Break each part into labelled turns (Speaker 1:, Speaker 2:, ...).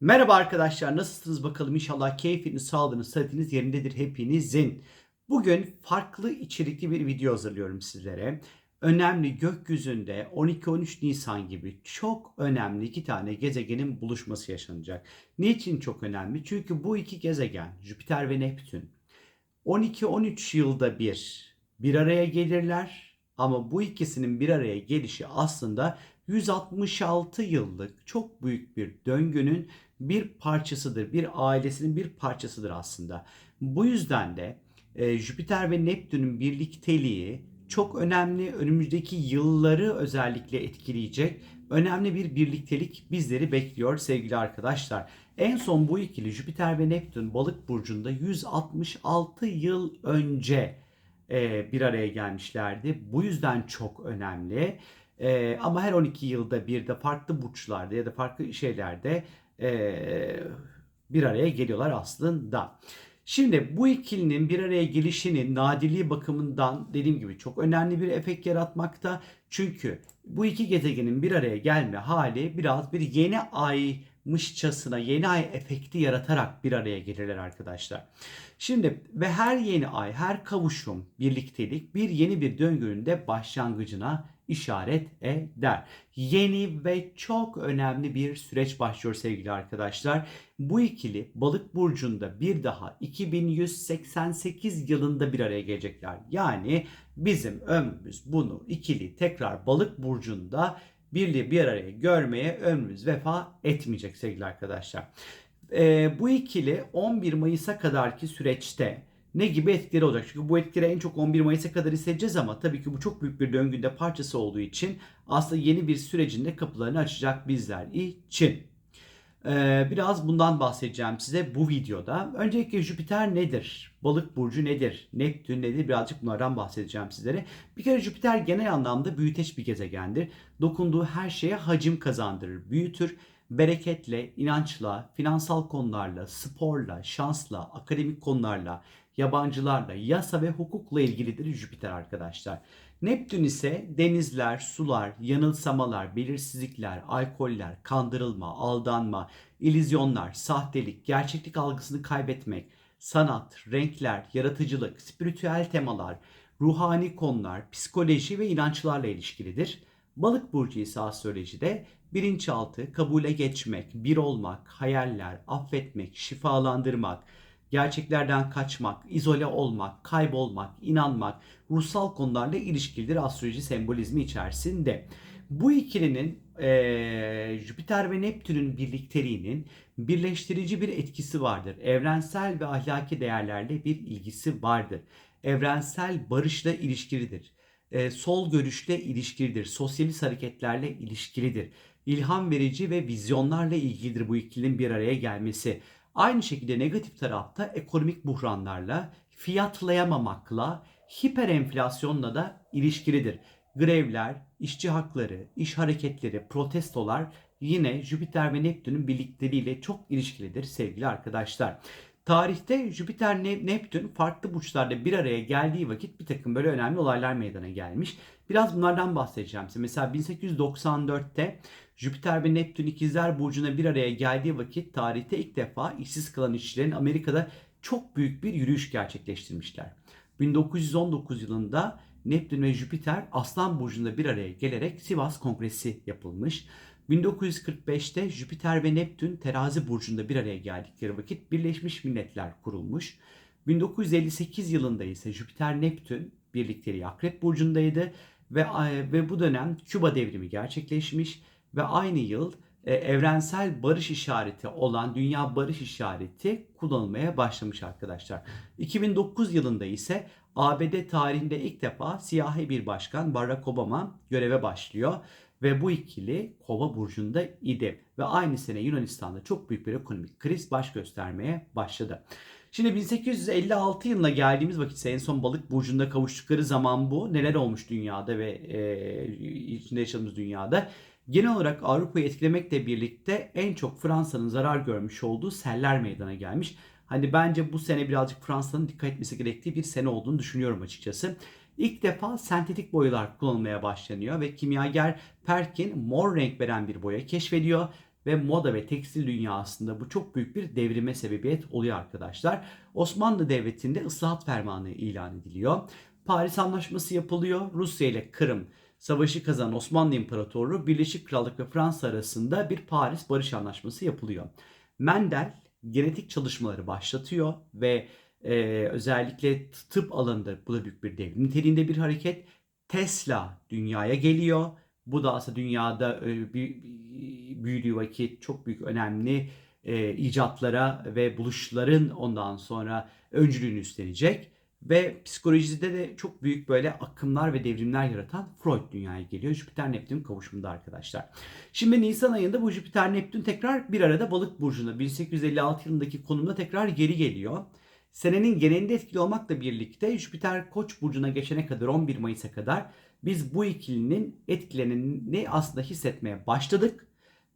Speaker 1: Merhaba arkadaşlar nasılsınız bakalım inşallah keyfiniz, sağlığınız, sıhhatiniz yerindedir hepinizin. Bugün farklı içerikli bir video hazırlıyorum sizlere. Önemli gökyüzünde 12-13 Nisan gibi çok önemli iki tane gezegenin buluşması yaşanacak. Niçin çok önemli? Çünkü bu iki gezegen Jüpiter ve Neptün 12-13 yılda bir bir araya gelirler ama bu ikisinin bir araya gelişi aslında 166 yıllık çok büyük bir döngünün bir parçasıdır. Bir ailesinin bir parçasıdır aslında. Bu yüzden de e, Jüpiter ve Neptün'ün birlikteliği çok önemli. Önümüzdeki yılları özellikle etkileyecek önemli bir birliktelik bizleri bekliyor sevgili arkadaşlar. En son bu ikili Jüpiter ve Neptün balık burcunda 166 yıl önce e, bir araya gelmişlerdi. Bu yüzden çok önemli. E, ama her 12 yılda bir de farklı burçlarda ya da farklı şeylerde e, bir araya geliyorlar aslında. Şimdi bu ikilinin bir araya gelişinin nadirliği bakımından dediğim gibi çok önemli bir efekt yaratmakta. Çünkü bu iki gezegenin bir araya gelme hali biraz bir yeni aymışçasına yeni ay efekti yaratarak bir araya gelirler arkadaşlar. Şimdi ve her yeni ay, her kavuşum, birliktelik bir yeni bir döngünün de başlangıcına işaret eder. Yeni ve çok önemli bir süreç başlıyor sevgili arkadaşlar. Bu ikili balık burcunda bir daha 2188 yılında bir araya gelecekler. Yani bizim ömrümüz bunu ikili tekrar balık burcunda birliği bir araya görmeye ömrümüz vefa etmeyecek sevgili arkadaşlar. Ee, bu ikili 11 Mayıs'a kadarki süreçte ne gibi etkileri olacak? Çünkü bu etkileri en çok 11 Mayıs'a kadar hissedeceğiz ama tabii ki bu çok büyük bir döngünde parçası olduğu için aslında yeni bir sürecin de kapılarını açacak bizler için. Ee, biraz bundan bahsedeceğim size bu videoda. Öncelikle Jüpiter nedir? Balık burcu nedir? Neptün nedir? Birazcık bunlardan bahsedeceğim sizlere. Bir kere Jüpiter genel anlamda büyüteç bir gezegendir. Dokunduğu her şeye hacim kazandırır, büyütür bereketle, inançla, finansal konularla, sporla, şansla, akademik konularla, yabancılarla, yasa ve hukukla ilgilidir Jüpiter arkadaşlar. Neptün ise denizler, sular, yanılsamalar, belirsizlikler, alkoller, kandırılma, aldanma, ilizyonlar, sahtelik, gerçeklik algısını kaybetmek, sanat, renkler, yaratıcılık, spiritüel temalar, ruhani konular, psikoloji ve inançlarla ilişkilidir. Balık burcu ise astrolojide bilinçaltı, kabule geçmek, bir olmak, hayaller, affetmek, şifalandırmak, gerçeklerden kaçmak, izole olmak, kaybolmak, inanmak, ruhsal konularla ilişkilidir astroloji sembolizmi içerisinde. Bu ikilinin e, Jüpiter ve Neptün'ün birlikteliğinin birleştirici bir etkisi vardır. Evrensel ve ahlaki değerlerle bir ilgisi vardır. Evrensel barışla ilişkilidir. E, sol görüşle ilişkilidir. Sosyalist hareketlerle ilişkilidir. İlham verici ve vizyonlarla ilgilidir bu ikilinin bir araya gelmesi. Aynı şekilde negatif tarafta ekonomik buhranlarla, fiyatlayamamakla, hiper enflasyonla da ilişkilidir. Grevler, işçi hakları, iş hareketleri, protestolar yine Jüpiter ve Neptün'ün birlikteliğiyle çok ilişkilidir sevgili arkadaşlar. Tarihte Jüpiter Neptün farklı burçlarda bir araya geldiği vakit bir takım böyle önemli olaylar meydana gelmiş. Biraz bunlardan bahsedeceğim size. Mesela 1894'te Jüpiter ve Neptün ikizler burcuna bir araya geldiği vakit tarihte ilk defa işsiz kalan işçilerin Amerika'da çok büyük bir yürüyüş gerçekleştirmişler. 1919 yılında Neptün ve Jüpiter Aslan burcunda bir araya gelerek Sivas Kongresi yapılmış. 1945'te Jüpiter ve Neptün terazi burcunda bir araya geldikleri vakit Birleşmiş Milletler kurulmuş. 1958 yılında ise Jüpiter Neptün birlikteliği Akrep burcundaydı ve ve bu dönem Küba devrimi gerçekleşmiş ve aynı yıl e, evrensel barış işareti olan dünya barış işareti kullanılmaya başlamış arkadaşlar. 2009 yılında ise ABD tarihinde ilk defa siyahi bir başkan Barack Obama göreve başlıyor ve bu ikili Kova burcunda idi ve aynı sene Yunanistan'da çok büyük bir ekonomik kriz baş göstermeye başladı. Şimdi 1856 yılına geldiğimiz vakit en son balık burcunda kavuştukları zaman bu. Neler olmuş dünyada ve e, içinde yaşadığımız dünyada. Genel olarak Avrupa'yı etkilemekle birlikte en çok Fransa'nın zarar görmüş olduğu seller meydana gelmiş. Hani bence bu sene birazcık Fransa'nın dikkat etmesi gerektiği bir sene olduğunu düşünüyorum açıkçası. İlk defa sentetik boyalar kullanılmaya başlanıyor ve kimyager Perkin mor renk veren bir boya keşfediyor ve moda ve tekstil dünyasında bu çok büyük bir devrime sebebiyet oluyor arkadaşlar. Osmanlı Devleti'nde ıslahat fermanı ilan ediliyor. Paris Anlaşması yapılıyor. Rusya ile Kırım savaşı kazanan Osmanlı İmparatorluğu Birleşik Krallık ve Fransa arasında bir Paris Barış Anlaşması yapılıyor. Mendel genetik çalışmaları başlatıyor ve e, özellikle tıp alanında bu da büyük bir devrim niteliğinde bir hareket. Tesla dünyaya geliyor. Bu da aslında dünyada e, büyüdüğü vakit çok büyük önemli e, icatlara ve buluşların ondan sonra öncülüğünü üstlenecek. Ve psikolojide de çok büyük böyle akımlar ve devrimler yaratan Freud dünyaya geliyor. Jüpiter Neptün kavuşumunda arkadaşlar. Şimdi Nisan ayında bu Jüpiter Neptün tekrar bir arada balık burcunda 1856 yılındaki konumda tekrar geri geliyor. Senenin genelinde etkili olmakla birlikte Jüpiter Koç burcuna geçene kadar 11 Mayıs'a kadar biz bu ikilinin etkilerini aslında hissetmeye başladık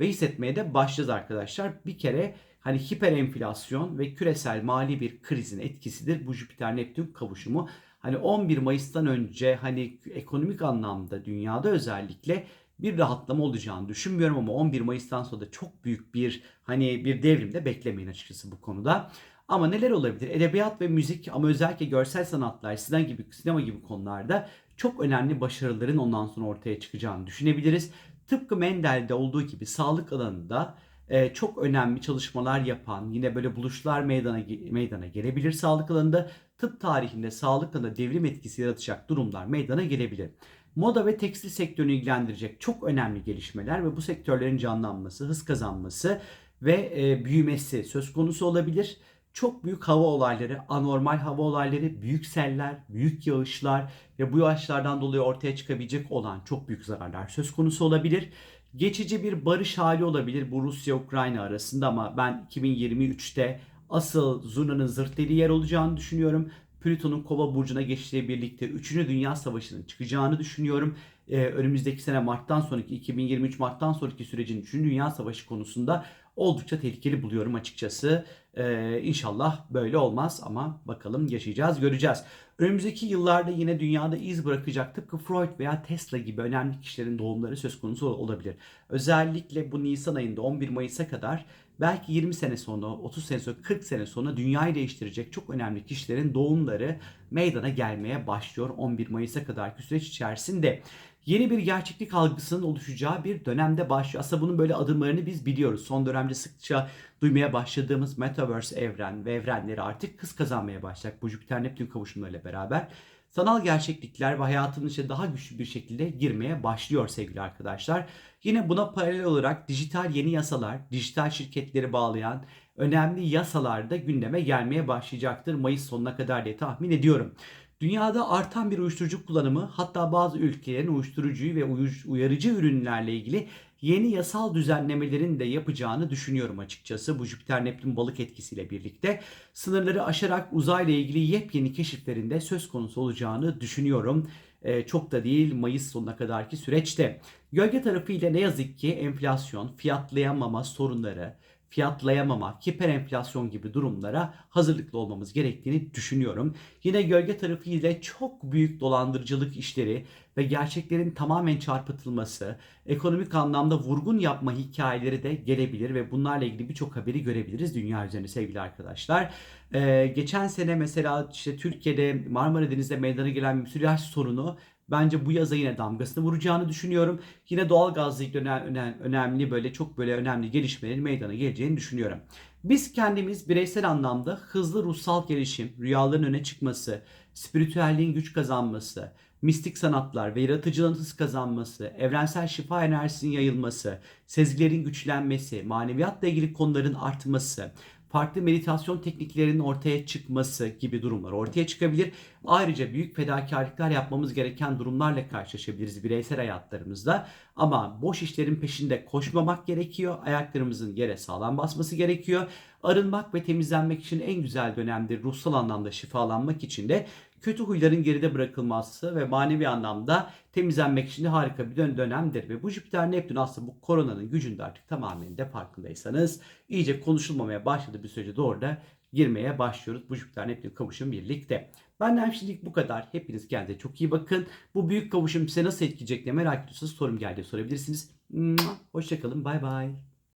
Speaker 1: ve hissetmeye de başlayacağız arkadaşlar. Bir kere hani hiper enflasyon ve küresel mali bir krizin etkisidir bu Jüpiter Neptün kavuşumu. Hani 11 Mayıs'tan önce hani ekonomik anlamda dünyada özellikle bir rahatlama olacağını düşünmüyorum ama 11 Mayıs'tan sonra da çok büyük bir hani bir devrim de beklemeyin açıkçası bu konuda. Ama neler olabilir? Edebiyat ve müzik ama özellikle görsel sanatlar, sinema gibi, sinema gibi konularda çok önemli başarıların ondan sonra ortaya çıkacağını düşünebiliriz. Tıpkı Mendel'de olduğu gibi sağlık alanında e, çok önemli çalışmalar yapan, yine böyle buluşlar meydana meydana gelebilir sağlık alanında. Tıp tarihinde sağlık alanında devrim etkisi yaratacak durumlar meydana gelebilir. Moda ve tekstil sektörünü ilgilendirecek çok önemli gelişmeler ve bu sektörlerin canlanması, hız kazanması ve e, büyümesi söz konusu olabilir çok büyük hava olayları, anormal hava olayları, büyük seller, büyük yağışlar ve bu yağışlardan dolayı ortaya çıkabilecek olan çok büyük zararlar söz konusu olabilir. Geçici bir barış hali olabilir bu Rusya-Ukrayna arasında ama ben 2023'te asıl zurnanın zırt deliği yer olacağını düşünüyorum. Plüton'un kova burcuna geçtiği birlikte 3. Dünya Savaşı'nın çıkacağını düşünüyorum. Ee, önümüzdeki sene Mart'tan sonraki 2023 Mart'tan sonraki sürecin 3. Dünya Savaşı konusunda oldukça tehlikeli buluyorum açıkçası. Ee, inşallah böyle olmaz ama bakalım yaşayacağız, göreceğiz. Önümüzdeki yıllarda yine dünyada iz bırakacak tıpkı Freud veya Tesla gibi önemli kişilerin doğumları söz konusu olabilir. Özellikle bu Nisan ayında 11 Mayıs'a kadar belki 20 sene sonra, 30 sene sonra, 40 sene sonra dünyayı değiştirecek çok önemli kişilerin doğumları meydana gelmeye başlıyor 11 Mayıs'a kadarki süreç içerisinde yeni bir gerçeklik algısının oluşacağı bir dönemde başlıyor. Aslında bunun böyle adımlarını biz biliyoruz. Son dönemde sıkça duymaya başladığımız Metaverse evren ve evrenleri artık hız kazanmaya başlayacak bu Jüpiter Neptün kavuşumlarıyla beraber. Sanal gerçeklikler ve hayatın içine daha güçlü bir şekilde girmeye başlıyor sevgili arkadaşlar. Yine buna paralel olarak dijital yeni yasalar, dijital şirketleri bağlayan önemli yasalar da gündeme gelmeye başlayacaktır Mayıs sonuna kadar diye tahmin ediyorum. Dünyada artan bir uyuşturucu kullanımı hatta bazı ülkelerin uyuşturucuyu ve uyarıcı ürünlerle ilgili yeni yasal düzenlemelerin de yapacağını düşünüyorum açıkçası. Bu Jüpiter Neptün balık etkisiyle birlikte sınırları aşarak uzayla ilgili yepyeni keşiflerinde söz konusu olacağını düşünüyorum. Ee, çok da değil Mayıs sonuna kadarki süreçte. Gölge tarafıyla ne yazık ki enflasyon, fiyatlayamama sorunları, fiyatlayamama, hiper enflasyon gibi durumlara hazırlıklı olmamız gerektiğini düşünüyorum. Yine gölge tarafı ile çok büyük dolandırıcılık işleri ve gerçeklerin tamamen çarpıtılması, ekonomik anlamda vurgun yapma hikayeleri de gelebilir ve bunlarla ilgili birçok haberi görebiliriz dünya üzerinde sevgili arkadaşlar. Ee, geçen sene mesela işte Türkiye'de Marmara Denizi'nde meydana gelen müsilaj sorunu Bence bu yaza yine damgasını vuracağını düşünüyorum. Yine doğal ilgili önemli böyle çok böyle önemli gelişmelerin meydana geleceğini düşünüyorum. Biz kendimiz bireysel anlamda hızlı ruhsal gelişim, rüyaların öne çıkması, spiritüelliğin güç kazanması, mistik sanatlar ve yaratıcılığın hız kazanması, evrensel şifa enerjisinin yayılması, sezgilerin güçlenmesi, maneviyatla ilgili konuların artması, farklı meditasyon tekniklerinin ortaya çıkması gibi durumlar ortaya çıkabilir. Ayrıca büyük fedakarlıklar yapmamız gereken durumlarla karşılaşabiliriz bireysel hayatlarımızda. Ama boş işlerin peşinde koşmamak gerekiyor. Ayaklarımızın yere sağlam basması gerekiyor. Arınmak ve temizlenmek için en güzel dönemdir. Ruhsal anlamda şifalanmak için de kötü huyların geride bırakılması ve manevi anlamda temizlenmek için de harika bir dönemdir. Ve bu Jüpiter Neptün aslında bu koronanın gücünde artık tamamen de farkındaysanız iyice konuşulmamaya başladı bir sürece doğru da girmeye başlıyoruz bu Jüpiter Neptün kavuşum birlikte. Benden şimdilik bu kadar. Hepiniz kendinize çok iyi bakın. Bu büyük kavuşum size nasıl etkileyecek diye merak ediyorsanız sorum geldi sorabilirsiniz. Hoşçakalın. Bay bay.